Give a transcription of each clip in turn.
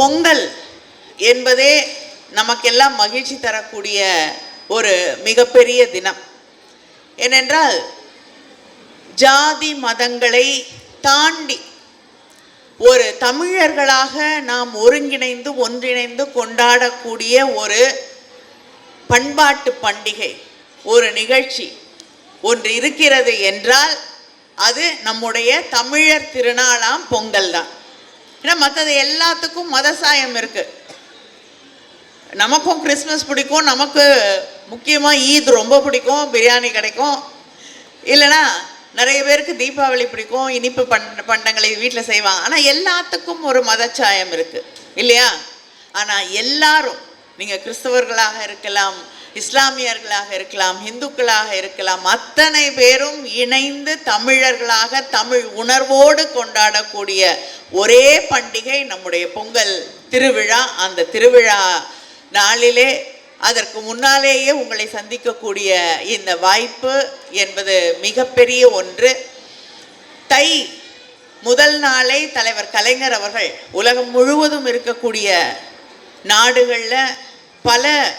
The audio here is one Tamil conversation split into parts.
பொங்கல் என்பதே நமக்கெல்லாம் மகிழ்ச்சி தரக்கூடிய ஒரு மிகப்பெரிய தினம். ஏனென்றால் ஜாதி மதங்களை தாண்டி ஒரு தமிழர்களாக நாம் ஒருங்கிணைந்து ஒன்றிணைந்து கொண்டாடக்கூடிய ஒரு பண்பாட்டு பண்டிகை ஒரு நிகழ்ச்சி ஒன்று இருக்கிறது என்றால் அது நம்முடைய தமிழர் திருநாளாம் பொங்கல் தான். ஏன்னா மற்றது எல்லாத்துக்கும் மத சாயம் இருக்குது நமக்கும் கிறிஸ்மஸ் பிடிக்கும் நமக்கு முக்கியமாக ஈத் ரொம்ப பிடிக்கும் பிரியாணி கிடைக்கும். இல்லைன்னா நிறைய பேருக்கு தீபாவளி பிடிக்கும் இனிப்பு பண் பண்டங்களை வீட்டில் செய்வாங்க. ஆனால் எல்லாத்துக்கும் ஒரு மதச்சாயம் இருக்குது இல்லையா? ஆனால் எல்லாரும் நீங்கள் கிறிஸ்தவர்களாக இருக்கலாம் இஸ்லாமியர்களாக இருக்கலாம் இந்துக்களாக இருக்கலாம் அத்தனை பேரும் இணைந்து தமிழர்களாக தமிழ் உணர்வோடு கொண்டாடக்கூடிய ஒரே பண்டிகை நம்முடைய பொங்கல் திருவிழா. அந்த திருவிழா நாளிலே அதற்கு முன்னாலேயே உங்களை சந்திக்கக்கூடிய இந்த வாய்ப்பு என்பது மிகப்பெரிய ஒன்று. தை முதல் நாளை தலைவர் கலைஞர் அவர்கள் உலகம் முழுவதும் இருக்கக்கூடிய நாடுகளில் பல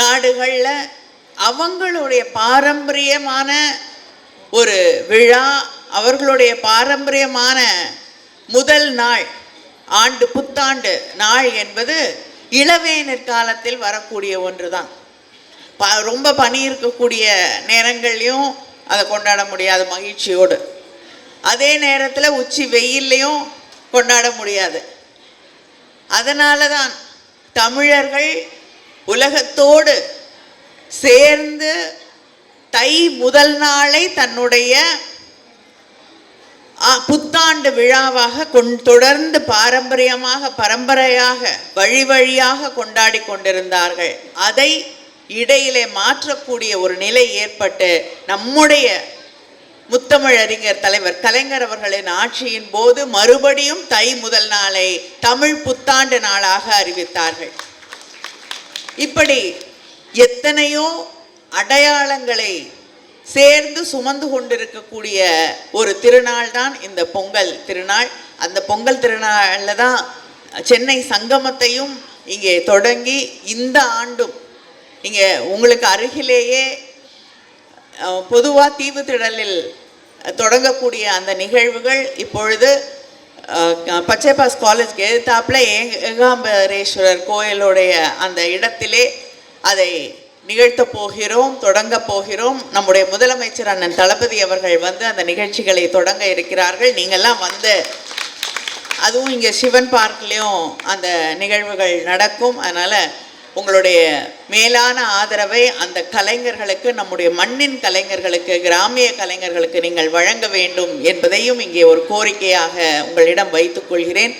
நாடுகளில் அவங்களுடைய பாரம்பரியமான ஒரு விழா அவர்களுடைய பாரம்பரியமான முதல் நாள் ஆண்டு புத்தாண்டு நாள் என்பது இளவேனிற் காலத்தில் வரக்கூடிய ஒன்று தான் ப ரொம்ப பனி இருக்கக்கூடிய நேரங்கள்லையும் அதை கொண்டாட முடியாது மகிழ்ச்சியோடு. அதே நேரத்தில் உச்சி வெயில்லையும் கொண்டாட முடியாது. அதனால தான் தமிழர்கள் உலகத்தோடு சேர்ந்து தை முதல் நாளை தன்னுடைய புத்தாண்டு விழாவாக கொண் தொடர்ந்து பாரம்பரியமாக பரம்பரையாக வழி வழியாக கொண்டாடி கொண்டிருந்தார்கள். அதை இடையிலே மாற்றக்கூடிய ஒரு நிலை ஏற்பட்டு நம்முடைய முத்தமிழ் அறிஞர் தலைவர் கலைஞர் அவர்களின் ஆட்சியின் போது மறுபடியும் தை முதல் நாளை தமிழ் புத்தாண்டு நாளாக அறிவித்தார்கள். இப்படி எத்தனையோ அடையாளங்களை சேர்ந்து சுமந்து கொண்டிருக்கக்கூடிய ஒரு திருநாள் தான் இந்த பொங்கல் திருநாள். அந்த பொங்கல் திருநாளில் தான் சென்னை சங்கமத்தையும் இங்கே தொடங்கி இந்த ஆண்டும் இங்கே உங்களுக்கு அருகிலேயே பொதுவாக தீவு திடலில் தொடங்கக்கூடிய அந்த நிகழ்வுகள் இப்பொழுது பச்சைப்பாஸ் காலேஜ்க்கு எதிர்த்தாப்புல ஏகாம்பரேஸ்வரர் கோயிலுடைய அந்த இடத்திலே அதை நிகழ்த்தப் போகிறோம் தொடங்க போகிறோம். நம்முடைய முதலமைச்சர் அண்ணன் தளபதி அவர்கள் வந்து அந்த நிகழ்ச்சிகளை தொடங்க இருக்கிறார்கள். நீங்கள்லாம் வந்து அதுவும் இங்கே சிவன் பார்க்லேயும் அந்த நிகழ்வுகள் நடக்கும். அதனால் உங்களுடைய மேலான ஆதரவை அந்த கலைஞர்களுக்கு நம்முடைய மண்ணின் கலைஞர்களுக்கு கிராமிய கலைஞர்களுக்கு நீங்கள் வழங்க வேண்டும் என்பதையும் இங்கே ஒரு கோரிக்கையாக உங்களிடம் வைத்துக்கொள்கிறேன்